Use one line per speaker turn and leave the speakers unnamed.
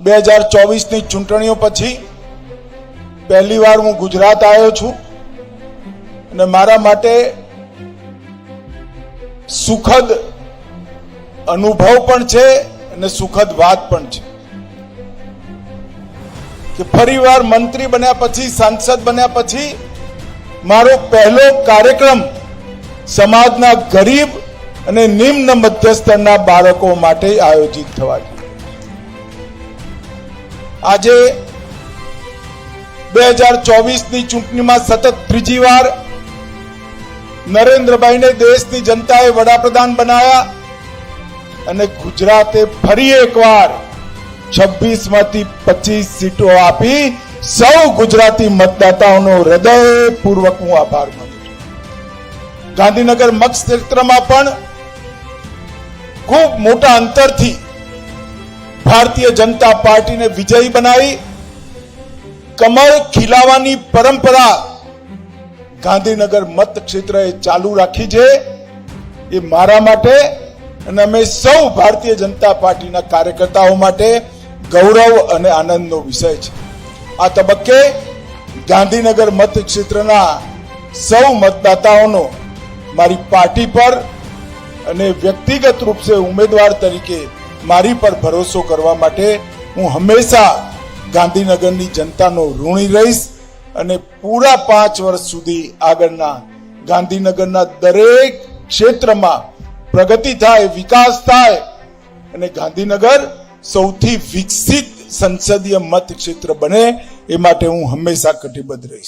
બે હજાર ચોવીસની ચૂંટણીઓ પછી પહેલી વાર હું ગુજરાત આવ્યો છું અને મારા માટે સુખદ અનુભવ પણ છે અને સુખદ વાત પણ છે. કે ફરીવાર મંત્રી બન્યા પછી, સાંસદ બન્યા પછી મારો પહેલો કાર્યક્રમ સમાજના ગરીબ અને નિમ્ન મધ્યસ્તરના બાળકો માટે આયોજિત થવા જોઈએ આજે બે હજાર ચોવીસની ચૂંટણીમાં સતત ત્રીજી વાર નરેન્દ્રભાઈને દેશની જનતાએ વડાપ્રધાન બનાવ્યા અને ગુજરાતે ફરી એકવાર છવ્વીસમાંથી પચીસ સીટો આપી સૌ ગુજરાતી મતદાતાઓનો હૃદયપૂર્વક હું આભાર માનું છું. ગાંધીનગર મત ક્ષેત્રમાં પણ ખૂબ મોટા અંતરથી ભારતીય જનતા પાર્ટીને વિજયી બનાવી, કમળ ખીલાવાની પરંપરા ગાંધીનગર મત ક્ષેત્રએ ચાલુ રાખી છે. એ મારા માટે અને અમે સૌ ભારતીય જનતા પાર્ટીના કાર્યકર્તાઓ માટે ગૌરવ અને આનંદનો વિષય છે. આ તબક્કે ગાંધીનગર મત ક્ષેત્રના સૌ મતદાતાઓનો મારી પાર્ટી પર અને વ્યક્તિગત રૂપે ઉમેદવાર તરીકે મારી પર ભરોસો કરવા માટે હું હંમેશા ગાંધીનગરની જનતાનો ઋણી રહીશ અને પૂરા પાંચ વર્ષ સુધી આગળના ગાંધીનગરના દરેક ક્ષેત્રમાં પ્રગતિ થાય, વિકાસ થાય અને ગાંધીનગર સૌથી વિકસિત સંસદીય મત ક્ષેત્ર બને એ માટે હું હંમેશા કટિબદ્ધ રહીશ.